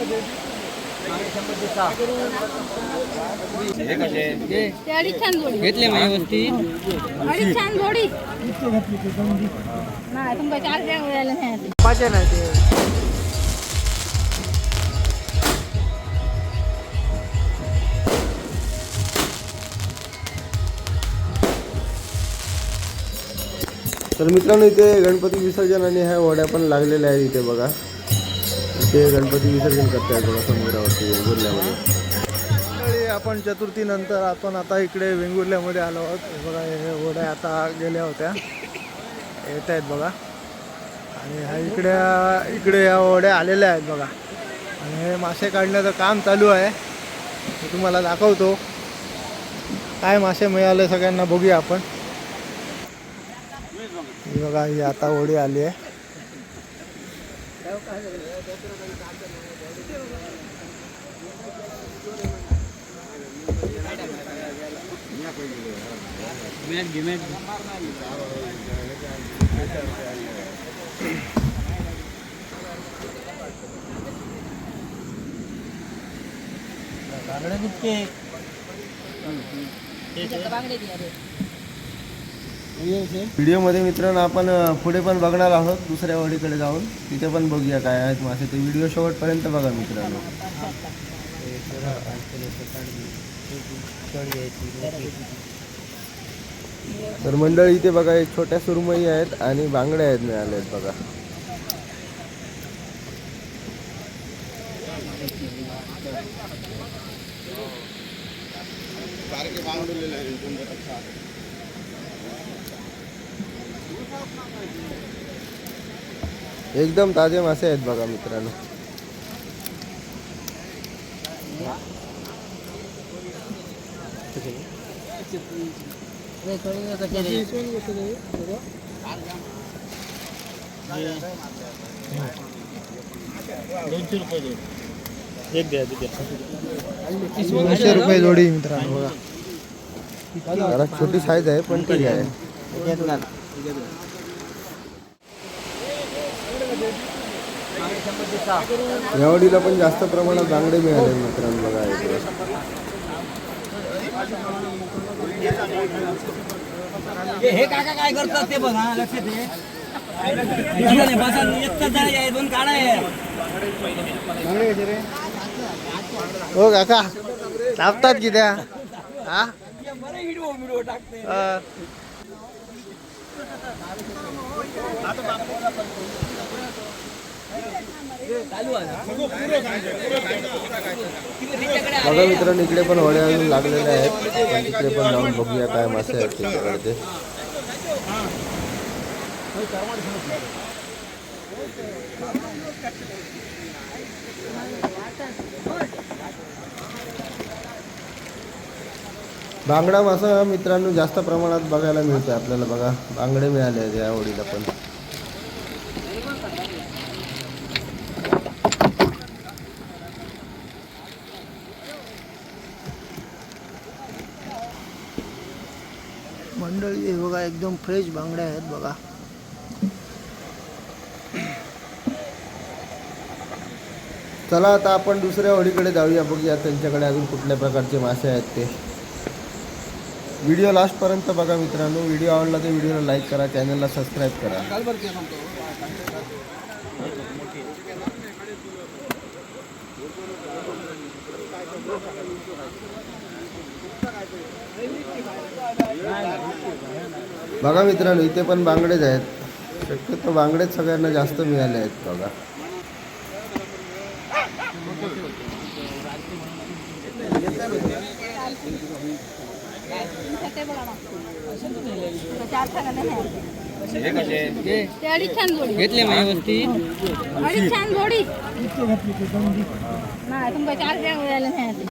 ते अडीच छान जोडी. घेतले मग व्यवस्थित. अडीच छान जोडी. नाही तुमका चार द्या मिळाले नाही पाचे नाही ते. तर मित्रांनो इथे गणपती विसर्जन आणि ह्या होड्या पण लागलेल्या आहेत इथे बघा. ते गणपती विसर्जन करतात बघा समुद्रावरती वेंगुर्ल्यामध्ये. आपण चतुर्थीनंतर आपण आता इकडे वेंगुर्ल्यामध्ये आलो आहोत. बघा हे होड्या आता गेल्या होत्या. येत आहेत बघा. आणि ह्या इकडे इकडे ह्या ओढ्या आलेल्या आहेत बघा. आणि हे मासे काढण्याचं काम चालू आहे. मी तुम्हाला दाखवतो. काय मासे मिळाले सगळ्यांना बघूया आपण. बघा ही आता ओढी आली आहे. मॅच घे मॅच व्हिडिओमध्ये मित्रांनो आपण पुढे पण बघणार आहोत दुसऱ्या वडीकडे जाऊन. तिथे पण बघूया काय आहेत मासे. ते व्हिडिओ शेवटपर्यंत बघा मित्रांनो. तर मंडळी इथे बघा एक छोट्या सुरमई आहेत आणि बांगड्या आहेत मिळाल्या आहेत बघा. एकदम ताजे मासे आहेत बघा मित्रांनो. दोनशे रुपये जोडी मित्रांनो बघा. छोटी साईज आहे पण ठीक आहे. यावडीला पण जास्त प्रमाणात बांगडे मिळाले मित्रांनो बघा हे काका काय करतात ते बघा लक्ष दे. इकडे बसा एकटाच जण आहे दोन काढा आहे हो काका तापतात की त्या? हा. बघा मित्रांनो इकडे पण होड्या अजून लागलेल्या आहेत. पण तिकडे पण जाऊन बघूया काय मासे आहेत तिकडे ते. बांगडा मासा मित्रांनो जास्त प्रमाणात बघायला मिळतोय आपल्याला बघा. बांगडे मिळाले आहेत या होडीला पण. मंडळी हे बघा एकदम फ्रेश बांगड्या आहेत बघा. चला आता आपण दुसऱ्या होडीकडे जाऊया. बघूया त्यांच्याकडे अजून कुठल्या प्रकारचे मासे आहेत ते. व्हिडिओ लास्टपर्यंत बघा मित्रांनो. व्हिडिओ आवडला तर व्हिडिओला लाईक करा चॅनलला सबस्क्राईब करा. बघा मित्रांनो इथे पण बांगडेच आहेत. शक्यतो बांगडेच सगळ्यांना जास्त मिळाले आहेत बघा. घेतले मग व्यवस्थित. अडीच छान जोडी. नाही तुमका चार मिळाले नाही